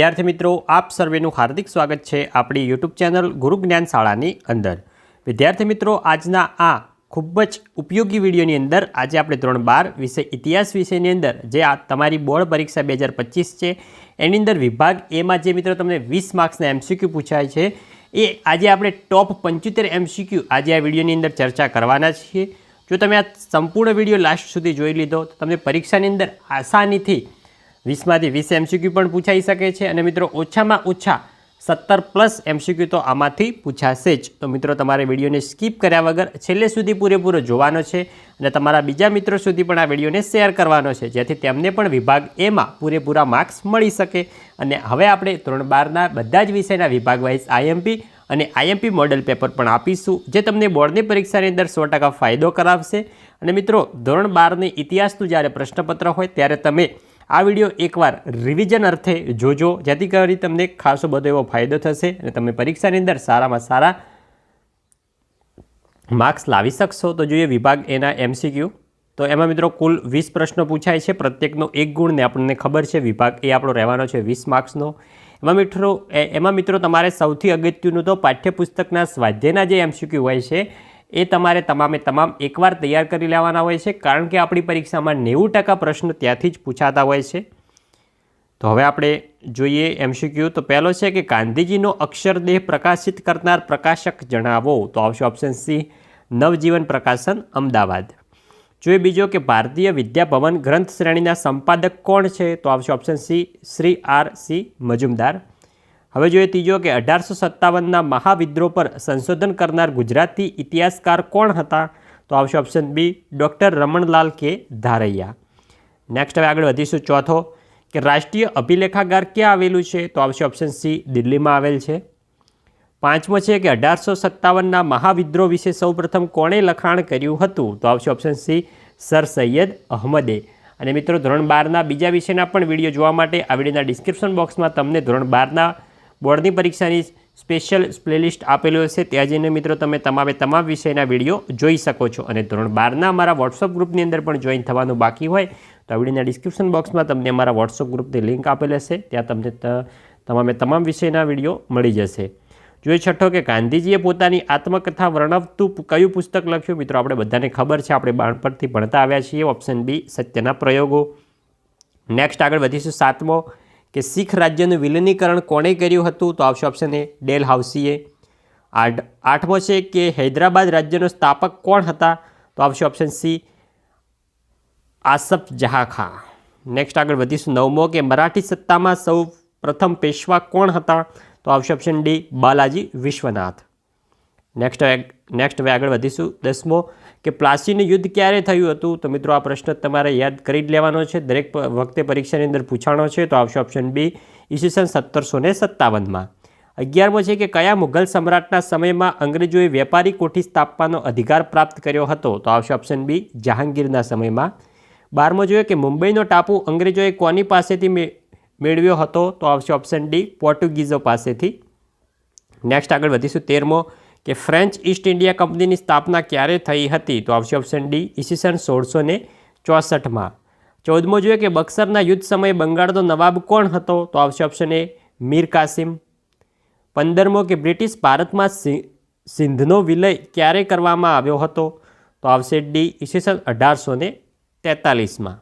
વિદ્યાર્થી મિત્રો, આપ સર્વેનું હાર્દિક સ્વાગત છે આપણી યુટ્યુબ ચેનલ ગુરુ જ્ઞાન શાળાની અંદર. વિદ્યાર્થી મિત્રો, આજના આ ખૂબ જ ઉપયોગી વિડીયોની અંદર આજે આપણે ધોરણ બાર વિષય ઇતિહાસ વિષયની અંદર, જે આ તમારી બોર્ડ પરીક્ષા બે હજાર પચીસ છે, એની અંદર વિભાગ એમાં જે મિત્રો તમને વીસ માર્ક્સના એમસીક્યુ પૂછાય છે, એ આજે આપણે ટોપ પંચોતેર એમસીક્યુ આજે આ વિડીયોની અંદર ચર્ચા કરવાના છીએ. જો તમે આ સંપૂર્ણ વીડિયો લાસ્ટ સુધી જોઈ લીધો, તો તમને પરીક્ષાની અંદર આસાનીથી વીસમાંથી વીસ એમસીક્યુ પણ પૂછાઈ શકે છે અને મિત્રો ઓછામાં ઓછા સત્તર પ્લસ એમસીક્યુ તો આમાંથી પૂછાશે જ. તો મિત્રો તમારે વિડીયોને સ્કીપ કર્યા વગર છેલ્લે સુધી પૂરેપૂરો જોવાનો છે અને તમારા બીજા મિત્રો સુધી પણ આ વિડીયોને શેર કરવાનો છે, જેથી તેમને પણ વિભાગ એમાં પૂરેપૂરા માર્ક્સ મળી શકે. અને હવે આપણે ધોરણ બારના બધા જ વિષયના વિભાગ વાઇઝ આઈએમપી અને આઈએમપી મોડેલ પેપર પણ આપીશું, જે તમને બોર્ડની પરીક્ષાની અંદર સો ફાયદો કરાવશે. અને મિત્રો ધોરણ બારની ઇતિહાસનું જ્યારે પ્રશ્નપત્ર હોય ત્યારે તમે આ વીડિયો એકવાર રિવિઝન અર્થે જોજો. જેથી કરી તમને ખાસો બધો એવો ફાયદો થશે અને તમે પરીક્ષાની અંદર સારામાં સારા માર્ક્સ લાવી શકશો. તો જોઈએ વિભાગ એના એમસીક્યુ તો એમાં મિત્રો કુલ વીસ પ્રશ્નો પૂછાય છે. પ્રત્યેકનો એક ગુણને આપણને ખબર છે. વિભાગ એ આપણો રહેવાનો છે વીસ માર્ક્સનો એમાં મિત્રો એમાં મિત્રો તમારે સૌથી અગત્યનું તો પાઠ્યપુસ્તકના સ્વાધ્યાયના જે એમસીક્યુ હોય છે એ તમારે તમામે તમામ એકવાર તૈયાર કરી લેવાના હોય છે, કારણ કે આપણી પરીક્ષામાં નેવું ટકા પ્રશ્નો ત્યાંથી જ પૂછાતા હોય છે. તો હવે આપણે જોઈએ એમસીક્યુ. તો પહેલો છે કે ગાંધીજીનો અક્ષરદેહ પ્રકાશિત કરનાર પ્રકાશક જણાવો. તો આવશે ઓપ્શન સી નવજીવન પ્રકાશન, અમદાવાદ. જોઈએ બીજો કે ભારતીય વિદ્યાભવન ગ્રંથ શ્રેણીના સંપાદક કોણ છે? તો આવશે option C Shri R C Majumdar. હવે જોઈએ ત્રીજો કે અઢારસો સત્તાવનના મહાવિદ્રોહ પર સંશોધન કરનાર ગુજરાતી ઇતિહાસકાર કોણ હતા? તો આવશે ઓપ્શન બી ડૉક્ટર રમણલાલ કે ધારૈયા. નેક્સ્ટ હવે આગળ વધીશું ચોથો કે રાષ્ટ્રીય અભિલેખાગાર ક્યાં આવેલું છે? તો આવશે ઓપ્શન સી દિલ્હીમાં આવેલ છે. પાંચમો છે કે અઢારસો સત્તાવનના મહાવિદ્રોહ વિશે સૌપ્રથમ કોણે લખાણ કર્યું હતું? તો આવશે ઓપ્શન સી સર સૈયદ અહમદે. અને મિત્રો ધોરણ બારના બીજા વિષયના પણ વીડિયો જોવા માટે આ વિડીયોના ડિસ્ક્રિપ્શન બોક્સમાં તમને ધોરણ બારના બોર્ડની પરીક્ષાની સ્પેશિયલ પ્લેલિસ્ટ આપેલું હશે. ત્યાં જઈને મિત્રો તમે તમામે તમામ વિષયના વીડિયો જોઈ શકો છો અને ધોરણ બારના અમારા વોટ્સઅપ ગ્રુપની અંદર પણ જોઈન થવાનું બાકી હોય તો આ વિડીયોના ડિસ્ક્રિપ્શન બોક્સમાં તમને અમારા વોટ્સઅપ ગ્રુપની લિંક આપેલ હશે. ત્યાં તમને તમામે તમામ વિષયના વીડિયો મળી જશે. જોઈએ છઠ્ઠો કે ગાંધીજીએ પોતાની આત્મકથા વર્ણવતું કયું પુસ્તક લખ્યું? મિત્રો, આપણે બધાને ખબર છે, આપણે બાળપણથી ભણતા આવ્યા છીએ. ઓપ્શન બી સત્યના પ્રયોગો. નેક્સ્ટ આગળ વધીશું સાતમો કે શીખ રાજ્યનું વિલીનીકરણ કોણે કર્યું હતું તો આવશે ઓપ્શન એ ડેલ હાઉસીએ આઠ, આઠમો છે કે હૈદરાબાદ રાજ્યનો સ્થાપક કોણ હતા તો આવશે option C Asaf Jah Khan next આગળ વધીશું નવમો કે મરાઠી સત્તામાં સૌ પ્રથમ પેશવા કોણ હતા તો આવશે option D Balaji Vishwanath. Next next હવે આગળ વધીશું. દસમો, કે પ્લાસીનું યુદ્ધ ક્યારે થયું હતું? તો મિત્રો, આ પ્રશ્ન તમારે યાદ કરી લેવાનો છે. દરેક વખતે પરીક્ષાની અંદર પૂછાણો છે, તો આવશે ઓપ્શન બી ઈસવીસન સત્તરસો ને સત્તાવનમાં. અગિયારમો છે કે કયા મુઘલ સમ્રાટના સમયમાં અંગ્રેજોએ વેપારી કોઠી સ્થાપવાનો અધિકાર પ્રાપ્ત કર્યો હતો? તો આવશે ઓપ્શન બી જહાંગીરના સમયમાં. બારમો જોઈએ કે મુંબઈનો ટાપુ અંગ્રેજોએ કોની પાસેથી મેળવ્યો હતો? તો આવશે ઓપ્શન ડી પોર્ટુગીઝો પાસેથી. નેક્સ્ટ આગળ વધીશું તેરમો કે ફ્રેન્ચ ઈસ્ટ ઇન્ડિયા કંપનીની સ્થાપના ક્યારે થઈ હતી? તો આવશે ઓપ્શન ડી ઈસવીસન સોળસો ને ચોસઠમાં. ચૌદમો જોઈએ કે બક્સરના યુદ્ધ સમયે બંગાળનો નવાબ કોણ હતો? તો આવશે ઓપ્શન એ મીર કાસિમ. પંદરમો કે બ્રિટિશ ભારતમાં સિંધનો વિલય ક્યારે કરવામાં આવ્યો હતો? તો આવશે ડી ઈસવીસન અઢારસો ને તેતાલીસમાં.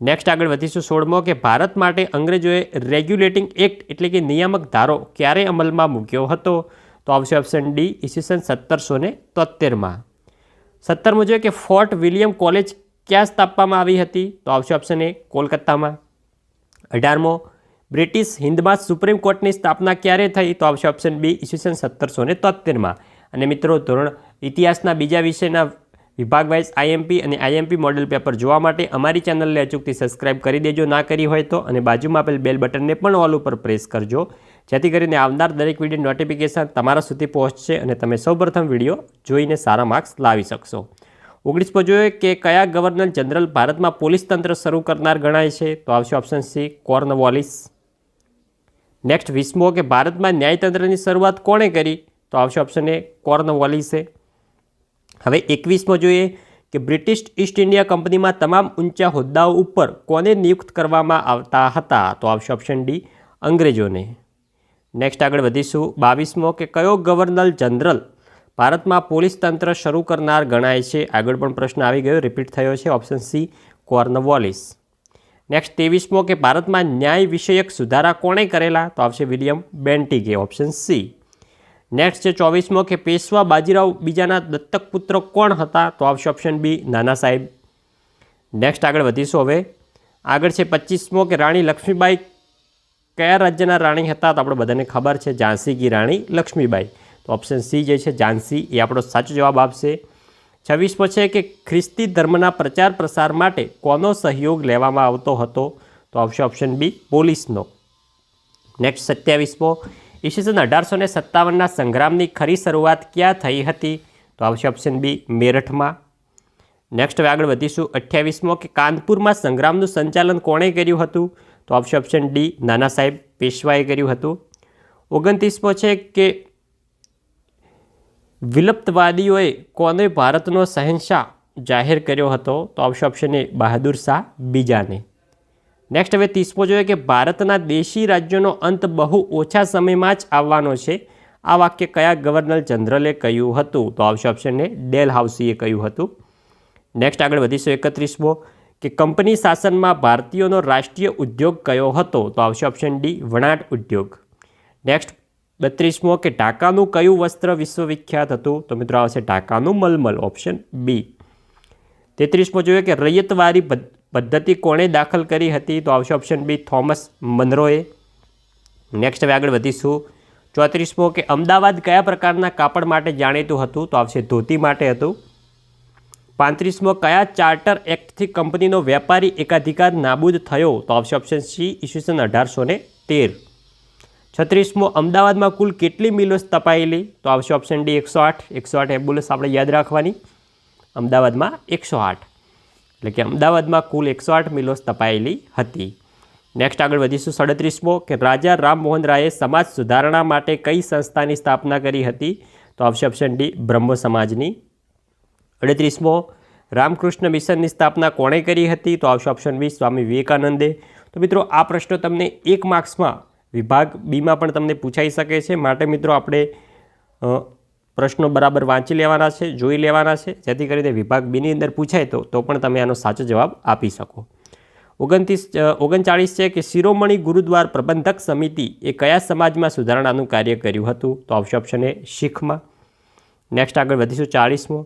નેક્સ્ટ આગળ વધીશું સોળમો કે ભારત માટે અંગ્રેજોએ રેગ્યુલેટિંગ એક્ટ એટલે કે નિયામક ધારો ક્યારે અમલમાં મૂક્યો હતો? તો આવશે ઓપ્શન ડી ઈસવીસન સત્તરસો ને તોતેરમાં સત્તરમો જોઈએ કે ફોર્ટ વિલિયમ કોલેજ ક્યાં સ્થાપવામાં આવી હતી? તો આવશે ઓપ્શન એ કોલકાતામાં. અઢારમો, બ્રિટિશ હિન્દમાં સુપ્રીમ કોર્ટની સ્થાપના ક્યારે થઈ? તો આવશે ઓપ્શન બી ઈસવીસન સત્તરસો ને તોતેરમાં અને મિત્રો, ધોરણ ઇતિહાસના બીજા વિષયના વિભાગ વાઇઝ આઈએમપી અને આઈએમપી મોડેલ પેપર જોવા માટે અમારી ચેનલને અચૂકથી સબસ્ક્રાઇબ કરી દેજો. ના કરી હોય તો અને બાજુમાં આપેલ બેલ બટનને પણ ઓલ ઉપર પ્રેસ કરજો. જેથી કરીને આવનાર દરેક વીડિયો નોટિફિકેશન તમારા સુધી પહોંચશે અને તમે સૌપ્રથમ વીડિયો જોઈને સારા માર્ક્સ લાવી શકશો. ઓગણીસમો જોઈએ કે કયા ગવર્નર જનરલ ભારતમાં પોલીસ તંત્ર શરૂ કરનાર ગણાય છે? તો આવશે ઓપ્શન સી કોર્નવોલિસ નેક્સ્ટ વીસમો કે ભારતમાં ન્યાયતંત્રની શરૂઆત કોણે કરી? તો આવશે ઓપ્શન એ કોર્નવોલિસે હવે એકવીસમો જોઈએ કે બ્રિટિશ ઈસ્ટ ઇન્ડિયા કંપનીમાં તમામ ઊંચા હોદ્દાઓ ઉપર કોને નિયુક્ત કરવામાં આવતા હતા? તો આવશે ઓપ્શન ડી અંગ્રેજોને. નેક્સ્ટ આગળ વધીશું. બાવીસમો કે કયો ગવર્નર જનરલ ભારતમાં પોલીસ તંત્ર શરૂ કરનાર ગણાય છે? આગળ પણ પ્રશ્ન આવી ગયો, રિપીટ થયો છે. Option C Cornwallis. નેક્સ્ટ ત્રેવીસમો કે ભારતમાં ન્યાય વિષયક સુધારા કોણે કરેલા? તો આવશે વિલિયમ બેન્ટિગે. ઓપ્શન સી નેક્સ્ટ છે ચોવીસમો કે પેશવા બાજીરાવ બીજાના દત્તક પુત્ર કોણ હતા? તો આવશે ઓપ્શન બી નાના સાહેબ. નેક્સ્ટ આગળ વધીશું હવે. આગળ છે પચીસમો કે રાણી લક્ષ્મીબાઈ કયા રાજ્યના રાણી હતા તો આપણે બધાને ખબર છે ઝાંસી કી રાણી લક્ષ્મીબાઈ. તો ઓપ્શન સી જે છે ઝાંસી, એ આપણો સાચો જવાબ આપશે. છવ્વીસમો છે કે ખ્રિસ્તી ધર્મના પ્રચાર પ્રસાર માટે કોનો સહયોગ લેવામાં આવતો હતો? તો આવશે ઓપ્શન બી પોલીસનો. નેક્સ્ટ સત્યાવીસમો ઈસવીસન અઢારસો ને સત્તાવનના સંગ્રામની ખરી શરૂઆત ક્યાં થઈ હતી? તો આવશે ઓપ્શન બી મેરઠમાં. નેક્સ્ટ હવે આગળ વધીશું. અઠ્યાવીસમો કે કાનપુરમાં સંગ્રામનું સંચાલન કોણે કર્યું હતું? તો આવશે ઓપ્શન ડી નાના સાહેબ પેશવાએ કર્યું હતું. ઓગણત્રીસમો છે કે વિલુપ્તવાદીઓએ કોને ભારતનો શહેનશાહ જાહેર કર્યો હતો? તો આવશે ઓપ્શન એ બહાદુર શાહ બીજાને. નેક્સ્ટ હવે ત્રીસમો જોઈએ કે ભારતના દેશી રાજ્યોનો અંત બહુ ઓછા સમયમાં જ આવવાનો છે. આ વાક્ય કયા ગવર્નર જનરલે કહ્યું હતું? તો આવશે ઓપ્શન એ ડેલ હાઉસીએ કહ્યું હતું. નેક્સ્ટ આગળ વધીશું એકત્રીસમો. કે કંપની શાસનમાં ભારતીયોનો રાષ્ટ્રીય ઉદ્યોગ કયો હતો? તો આવશે ઓપ્શન ડી વણાટ ઉદ્યોગ. નેક્સ્ટ બત્રીસમો કે ઢાકાનું કયું વસ્ત્ર વિશ્વવિખ્યાત હતું? તો મિત્રો આવશે ઢાકાનું મલમલ ઓપ્શન બી તેત્રીસમો જોઈએ કે રૈયતવારી પદ્ધતિ કોણે દાખલ કરી હતી? તો આવશે ઓપ્શન બી થોમસ મનરોએ. નેક્સ્ટ હવે આગળ વધીશું. ચોત્રીસમો કે અમદાવાદ કયા પ્રકારના કાપડ માટે જાણીતું હતું? તો આવશે ધોતી માટે હતું. પાંત્રીસમો, કયા ચાર્ટર એક્ટથી કંપનીનો વેપારી એકાધિકાર નાબૂદ થયો? તો આવશે ઓપ્શન સી, ઈસવીસન અઢારસો ને તેર. છત્રીસમો, અમદાવાદમાં કુલ કેટલી મિલો સ્થપાયેલી? તો આવશે ઓપ્શન ડી, એકસો આઠ. એકસો આઠ એમ્બ્યુલન્સ આપણે યાદ રાખવાની. અમદાવાદમાં એકસો આઠ. એટલે કે અમદાવાદમાં કુલ એકસો આઠ મિલો સ્થપાયેલી હતી. નેક્સ્ટ આગળ વધીશું સડત્રીસમો, કે રાજા રામમોહન રાયે સમાજ સુધારણા માટે કઈ સંસ્થાની સ્થાપના કરી હતી? તો આવશે ઓપ્શન ડી બ્રહ્મ સમાજની અડત્રીસમો રામકૃષ્ણ મિશનની સ્થાપના કોણે કરી હતી? તો આવશે ઓપ્શન બી, સ્વામી વિવેકાનંદે. તો મિત્રો, આ પ્રશ્ન તમને એક માર્ક્સમાં વિભાગ બીમાં પણ તમને પૂછાઈ શકે છે. માટે મિત્રો, આપણે પ્રશ્નો બરાબર વાંચી લેવાના છે, જોઈ લેવાના છે. જેથી કરીને વિભાગ બીની અંદર પૂછાય તો તો પણ તમે આનો સાચો જવાબ આપી શકો. ઓગણત્રીસ ઓગણચાળીસ છે કે શિરોમણી ગુરુદ્વાર પ્રબંધક સમિતિ એ કયા સમાજમાં સુધારણાનું કાર્ય કર્યું હતું? તો આવશે ઓપ્શન એ શીખમાં. નેક્સ્ટ આગળ વધીશું ચાળીસમો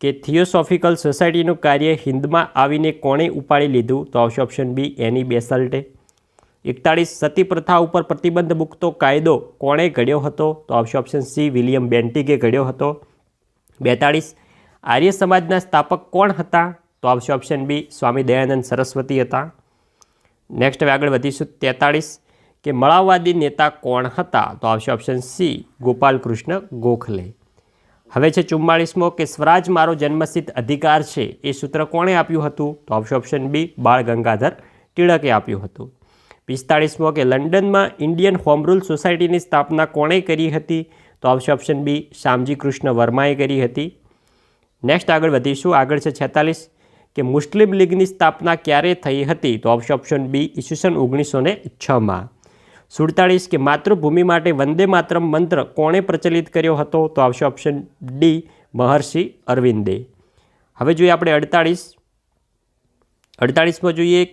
કે થિયોસોફિકલ સોસાયટીનું કાર્ય હિન્દમાં આવીને કોણે ઉપાડી લીધું? તો આવશે ઓપ્શન બી એની બેસલ્ટે એકતાળીસ સતી પ્રથા ઉપર પ્રતિબંધ મૂકતો કાયદો કોણે ઘડ્યો હતો? તો આવશે ઓપ્શન સી વિલિયમ બેન્ટિગે ઘડ્યો હતો. બેતાળીસ, આર્ય સમાજના સ્થાપક કોણ હતા? તો આવશે ઓપ્શન બી સ્વામી દયાનંદ સરસ્વતી હતા. નેક્સ્ટ હવે આગળ વધીશું. તેતાળીસ, કે મળાવવાદી નેતા કોણ હતા? તો આવશે ઓપ્શન સી ગોપાલકૃષ્ણ ગોખલે. હવે છે ચુમ્માળીસમો કે સ્વરાજ મારો જન્મસિદ્ધ અધિકાર છે, એ સૂત્ર કોણે આપ્યું હતું? તો ઓપ્શન બી બાળ ગંગાધર ટિળકે આપ્યું હતું. પિસ્તાળીસમો કે લંડનમાં ઇન્ડિયન હોમ રૂલ સોસાયટીની સ્થાપના કોણે કરી હતી? તો આવશે ઓપ્શન બી શ્યામજી કૃષ્ણ વર્માએ કરી હતી. નેક્સ્ટ આગળ વધીશું. આગળ છે છેતાલીસ કે મુસ્લિમ લીગની સ્થાપના ક્યારે થઈ હતી? તો આવશે ઓપ્શન બી ઈસવીસન ઓગણીસો ને છમાં. સુડતાળીસ કે માતૃભૂમિ માટે વંદે માતરમ મંત્ર કોણે પ્રચલિત કર્યો હતો? તો આવશે ઓપ્શન ડી મહર્ષિ અરવિંદે. હવે જોઈએ આપણે અડતાળીસ. અડતાળીસમાં જોઈએ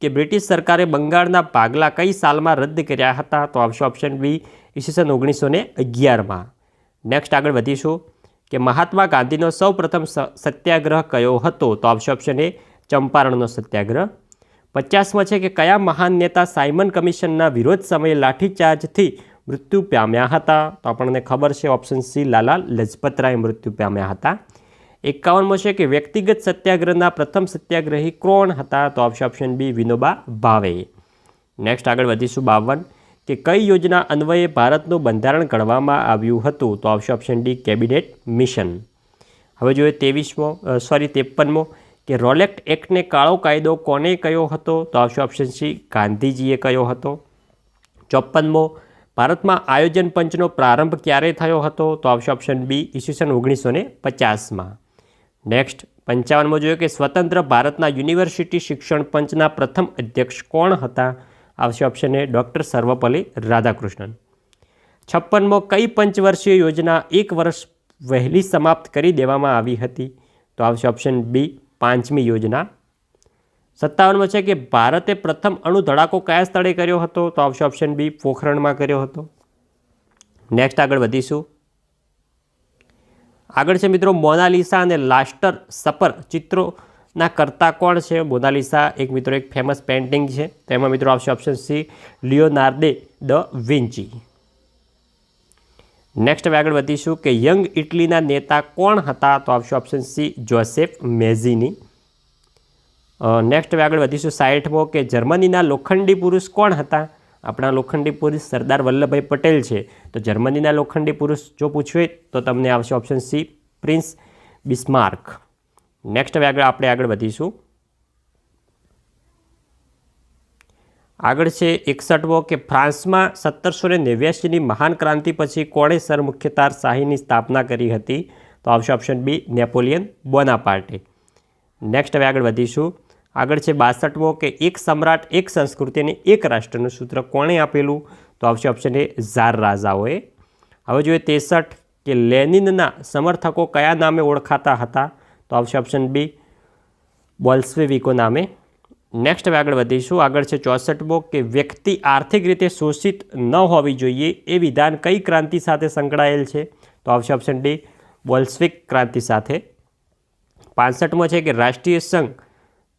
કે બ્રિટિશ સરકારે બંગાળના ભાગલા કઈ સાલમાં રદ કર્યા હતા? તો આવશે ઓપ્શન બી ઈસવીસન ઓગણીસો ને અગિયારમાં. નેક્સ્ટ આગળ વધીશું. કે મહાત્મા ગાંધીનો સૌ પ્રથમ સત્યાગ્રહ કયો હતો? તો આવશે ઓપ્શન એ ચંપારણનો સત્યાગ્રહ. પચાસમાં છે કે કયા મહાન નેતા સાયમન કમિશનના વિરોધ સમયે લાઠીચાર્જથી મૃત્યુ પામ્યા હતા? તો આપણને ખબર છે ઓપ્શન સી, લાલા લજપતરાય મૃત્યુ પામ્યા હતા. એકાવનમાં છે કે વ્યક્તિગત સત્યાગ્રહના પ્રથમ સત્યાગ્રહી કોણ હતા? તો આવશે ઓપ્શન બી, વિનોબા ભાવે. નેક્સ્ટ આગળ વધીશું બાવન. કે કઈ યોજના અન્વયે ભારતનું બંધારણ ઘડવામાં આવ્યું હતું? તો આવશે ઓપ્શન ડી, કેબિનેટ મિશન. હવે જોઈએ ત્રેવીસમો સોરી ત્રેપનમો. કે રોલેક્ટ એક્ટને કાળો કાયદો કોને કયો હતો? તો આવશે ઓપ્શન સી ગાંધીજીએ કયો હતો? ચોપનમો ભારતમાં આયોજન પંચનો પ્રારંભ ક્યારે થયો હતો? તો આવશે ઓપ્શન બી ઈસવીસન ઓગણીસો ને પચાસમાં. નેક્સ્ટ પંચાવનમાં જોયું કે સ્વતંત્ર ભારતના યુનિવર્સિટી શિક્ષણ પંચના પ્રથમ અધ્યક્ષ કોણ હતા? આવશે option A doctor Sarvepalli Radhakrishnan. છપ્પનમો, કઈ પંચવર્ષીય યોજના એક વર્ષ વહેલી સમાપ્ત કરી દેવામાં આવી હતી? તો આવશે ઓપ્શન બી પાંચમી યોજના. સત્તાવનમાં છે કે ભારતે પ્રથમ અણુ ધડાકો કયા સ્થળે કર્યો હતો? તો આવશે ઓપ્શન બી પોખરણમાં કર્યો હતો. નેક્સ્ટ આગળ વધીશું. આગળ છે મિત્રો મોનાલિસા અને લાસ્ટર સપર ચિત્રોના કરતા કોણ છે? મોનાલિસા એક મિત્રો, એક ફેમસ પેઇન્ટિંગ છે. તેમાં મિત્રો આવશે option C Leonardo da Vinci next હવે આગળ વધીશું કે યંગ ઇટલીના નેતા કોણ હતા? તો આવશે option C Joseph Mazzini next હવે આગળ વધીશું સાઠમો કે જર્મનીના લોખંડી પુરુષ કોણ હતા? આપણા લોખંડી પુરુષ સરદાર વલ્લભભાઈ પટેલ છે. તો જર્મનીના લોખંડી પુરુષ જો પૂછવે તો તમને આવશે option C Prince Bismarck next હવે આગળ આપણે આગળ વધીશું. આગળ છે એકસઠમો કે ફ્રાન્સમાં સત્તરસો ને નેવ્યાસીની મહાન ક્રાંતિ પછી કોણે સરમુખ્યતાર શાહીની સ્થાપના કરી હતી? તો આવશે option B Napoleon Bonaparte. Next હવે આગળ વધીશું. આગળ છે બાસઠમો કે એક સમ્રાટ, એક સંસ્કૃતિ અને એક રાષ્ટ્રનું સૂત્ર કોણે આપેલું? તો આવશે ઓપ્શન એ ઝાર રાજાઓએ. હવે જોઈએ તેસઠ કે લેનિનના સમર્થકો કયા નામે ઓળખાતા હતા? તો આવશે ઓપ્શન બી બોલ્સવેવિકો નામે. નેક્સ્ટ હવે આગળ વધીશું. આગળ છે ચોસઠમો કે વ્યક્તિ આર્થિક રીતે શોષિત ન હોવી જોઈએ એ વિધાન કઈ ક્રાંતિ સાથે સંકળાયેલ છે? તો આવશે ઓપ્શન ડી બોલ્સવિક ક્રાંતિ સાથે. પાસઠમો છે કે રાષ્ટ્રીય સંઘ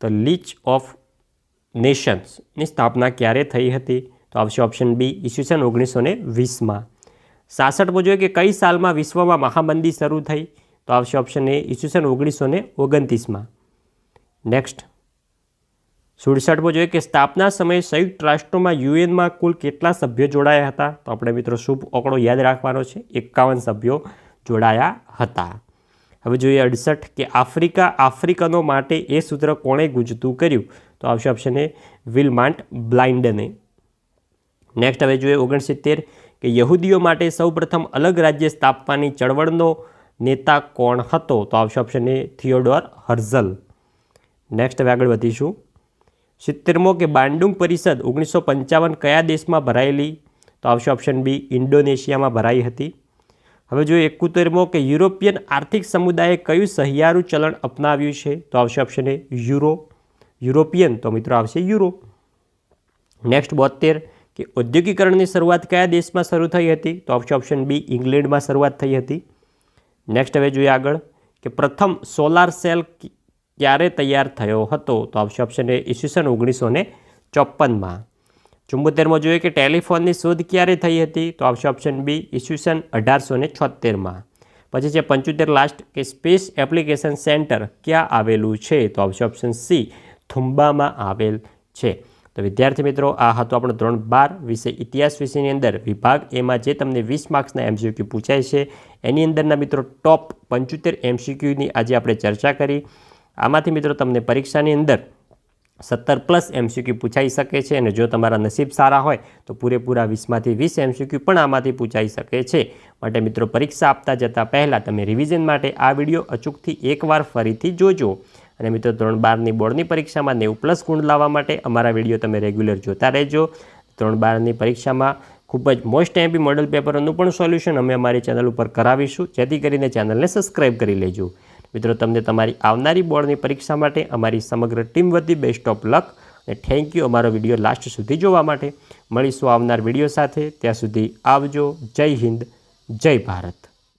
ધ લીચ ઓફ નેશન્સની સ્થાપના ક્યારે થઈ હતી? તો આવશે ઓપ્શન બી ઈસવીસન ઓગણીસો ને વીસમાં. સાસઠમો જોઈએ કે કઈ સાલમાં વિશ્વમાં મહામંદી શરૂ થઈ? તો આવશે ઓપ્શન એ ઈસવીસન ઓગણીસો ને ઓગણત્રીસમાં. નેક્સ્ટ સુડસઠમો જોઈએ કે સ્થાપના સમયે સંયુક્ત રાષ્ટ્રોમાં યુએનમાં કુલ કેટલા સભ્યો જોડાયા હતા? તો આપણે મિત્રો શુભ આંકડો યાદ રાખવાનો છે. એકાવન સભ્યો જોડાયા હતા. હવે જોઈએ અડસઠ કે આફ્રિકા, આફ્રિકનો માટે એ સૂત્ર કોણે ગુંજતું કર્યું? તો આવશે ઓપ્શન એ વિલમાન્ટ બ્લાઇન્ડને. નેક્સ્ટ હવે જોઈએ ઓગણસિત્તેર કે યહૂદીઓ માટે સૌપ્રથમ અલગ રાજ્ય સ્થાપવાની ચળવળનો નેતા કોણ હતો? તો આવશે option A Theodor Herzl. Next હવે આગળ વધીશું. સિત્તેરમો કે બાંડુંગ પરિષદ ઓગણીસો પંચાવન કયા દેશમાં ભરાયેલી? તો આવશે ઓપ્શન બી ઇન્ડોનેશિયામાં ભરાઈ હતી. હવે જો એકોતેરમો કે યુરોપિયન આર્થિક સમુદાયે કયું સહિયારું ચલણ અપનાવ્યું છે? તો આવશે ઓપ્શન એ યુરો. યુરોપિયન, તો મિત્રો આવશે યુરો. નેક્સ્ટ બોતેર કે ઔદ્યોગિકરણની શરૂઆત કયા દેશમાં શરૂ થઈ હતી? તો આવશે ઓપ્શન બી ઇંગ્લેન્ડમાં શરૂઆત થઈ હતી. નેક્સ્ટ હવે જોઈએ આગળ કે પ્રથમ સોલાર સેલ ક્યારે તૈયાર થયો હતો. તો ઓપ્શન એ ઈસવીસન ઓગણીસો ને ચોપનમાં ચુંબોતેરમાં જોઈએ કે ટેલિફોનની શોધ ક્યારે થઈ હતી? તો આવશે ઓપ્શન બી ઈસવીસન અઢારસો ને છોતેરમાં. પછી છે પંચોતેર લાસ્ટ કે સ્પેસ એપ્લિકેશન સેન્ટર ક્યાં આવેલું છે? તો આવશે ઓપ્શન સી થુંબામાં આવેલ છે. તો વિદ્યાર્થી મિત્રો, આ હતો આપણો ધોરણ બાર વિષય ઇતિહાસ વિષયની અંદર. વિભાગ એમાં જે તમને વીસ માર્ક્સના એમસીક્યુ પૂછાય છે, એની અંદરના મિત્રો ટોપ પંચોતેર એમસીક્યુની આજે આપણે ચર્ચા કરી. આમાંથી મિત્રો તમને પરીક્ષાની અંદર સત્તર પ્લસ એમસીક્યુ પૂછાઈ શકે છે અને જો તમારા નસીબ સારા હોય તો પૂરેપૂરા વીસમાંથી વીસ એમસીક્યુ પણ આમાંથી પૂછાઈ શકે છે. માટે મિત્રો પરીક્ષા આપતા જતાં પહેલાં તમે રિવિઝન માટે આ વીડિયો અચૂકથી એકવાર ફરીથી જોજો. અને મિત્રો ધોરણ બારની બોર્ડની પરીક્ષામાં નેવું પ્લસ ગુણ લાવવા માટે અમારા વીડિયો તમે રેગ્યુલર જોતા રહેજો. ધોરણ બારની પરીક્ષામાં ખૂબ જ મોસ્ટ એમ્પી મોડલ પેપરનું પણ સોલ્યુશન અમે અમારી ચેનલ ઉપર કરાવીશું. જેથી કરીને ચેનલને સબસ્ક્રાઈબ કરી લેજો. મિત્રો, તમને તમારી આવનારી બોર્ડની પરીક્ષા માટે અમારી સમગ્ર ટીમ વતી બેસ્ટ ઓફ લક અને થેન્ક યુ અમારો વીડિયો લાસ્ટ સુધી જોવા માટે. મળીશું આવનાર વીડિયો સાથે. ત્યાં સુધી આવજો. જય હિન્દ. જય ભારત.